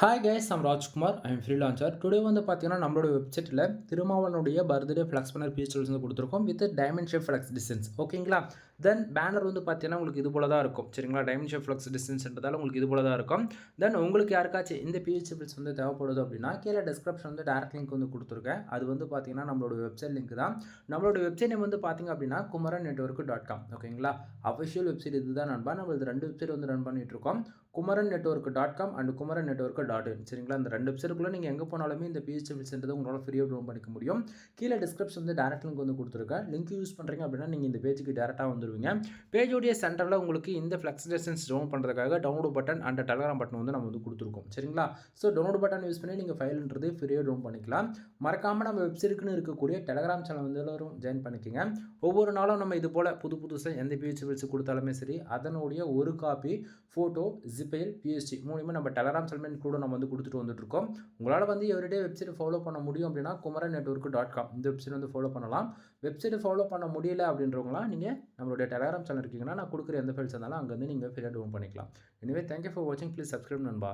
Hi guys I'm Rajkumar I am freelancer today வந்து பார்த்தீங்கன்னா நம்மளோட வெப்சைட்டில் திருமாவளனுடைய பர்த்டே ஃப்ளெக்ஸ் பண்ணர் பீச்சர்ஸ் வந்து கொடுத்துருக்கோம் with diamond shape flex distance ஓகேங்களா தென் பேனர் வந்து பார்த்தீங்கன்னா உங்களுக்கு இது போல தான் இருக்கும். சரிங்களா? டைமண்ட் ஷேப் ஃப்ளெக்ஸ் டிஸ்டன்ஸ்ன்றதால உங்களுக்கு இது போல தான் இருக்கும். தென் உங்களுக்கு யாருக்காச்சும் இந்த பிஹெச்எஃப்எஸ் வந்து தேவைப்படுது அப்படின்னா கீழே டிஸ்கிரிப்ஷன் வந்து டேரக்ட் லிங்க் வந்து கொடுத்துருக்கேன். அது வந்து பார்த்தீங்கன்னா நம்மளோட வெப்சைட் லிங்க் தான். நம்மளோட வெப்சைட் நேம் வந்து பார்த்தீங்க அப்படின்னா குமரன் நெட்ஒர்க் டாட் காம் ஓகேங்களா அஃபிஷியல் வெப்சைட் இதுதான் நண்பா. நம்ம இது ரெண்டு வெப்சைட் வந்து ரன் பண்ணிட்டு இருக்கோம். Kumaran network dot com and Kumaran network dot in சரிங்களா? இந்த ரெண்டு வெப்சைட்டுக்குள்ளே நீங்கள் எங்கே போனாலுமே இந்த பிஹெச்எஃப் சென்டர் உங்களால் ஃப்ரீயாக டவுன் பண்ணிக்க முடியும். கீழே டிஸ்கிரிப்ஷன் வந்து டேரக்ட் லிங்க் வந்து கொடுத்துருக்கேன். லிங்க் யூஸ் பண்ணுறீங்க அப்படின்னா நீங்கள் இந்த பேஜுக்கு டேரெக்டாக வந்துருவீங்க. பேஜோடைய சென்டரில் உங்களுக்கு இந்த ஃப்ளெக்ஸ் டெஸ்டன்ஸ் டவுன் பண்ணுறதுக்காக download button and Telegram button வந்து நம்ம வந்து கொடுத்துருக்கோம். சரிங்களா? ஸோ டவுன்லோட் பட்டன் யூஸ் பண்ணி நீங்கள் ஃபைல்ன்றது ஃப்ரீயாக டவுன் பண்ணிக்கலாம். மறக்காமல் நம்ம வெப்சைட்டுக்குன்னு இருக்கக்கூடிய டெலகிராம் சேனல் வந்து எல்லாரும் ஜாயின் பண்ணிக்கோங்க. ஒவ்வொரு நாளும் நம்ம இது போல் புது புதுசாக எந்த பிஹெச்எஃப்எல்ஸ் கொடுத்தாலுமே சரி அதனுடைய ஒரு காப்பி ஃபோட்டோ ஜிபெயில் பிஎஸ்டி மூலிமா நம்ம டெலகிராம் சேனல் கூட நம்ம வந்து கொடுத்துட்டு வந்துட்டுருக்கோம். உங்களால் வந்து எவ்ரிடே வெப்சைட் ஃபாலோ பண்ண முடியும் அப்படின்னா குமரன் நெட்ஒர்க் டாட் காம் இந்த வெப்சைட் வந்து ஃபாலோ பண்ணலாம். வெப்சைட் ஃபாலோ பண்ண முடியல அப்படின்றவங்களாம் நீங்கள் நம்மளுடைய டெலகிராம் சேனல் இருக்கீங்கன்னா நான் கொடுக்குற எந்த ஃபைல்ஸ் இருந்தாலும் அங்கேருந்து நீங்கள் ஃப்ரீயாக டவுன் பண்ணிக்கலாம். எனவே தேங்க்யூ ஃபார் வாட்சிங் ப்ளீஸ் சப்ஸ்கிரைப் நண்பா.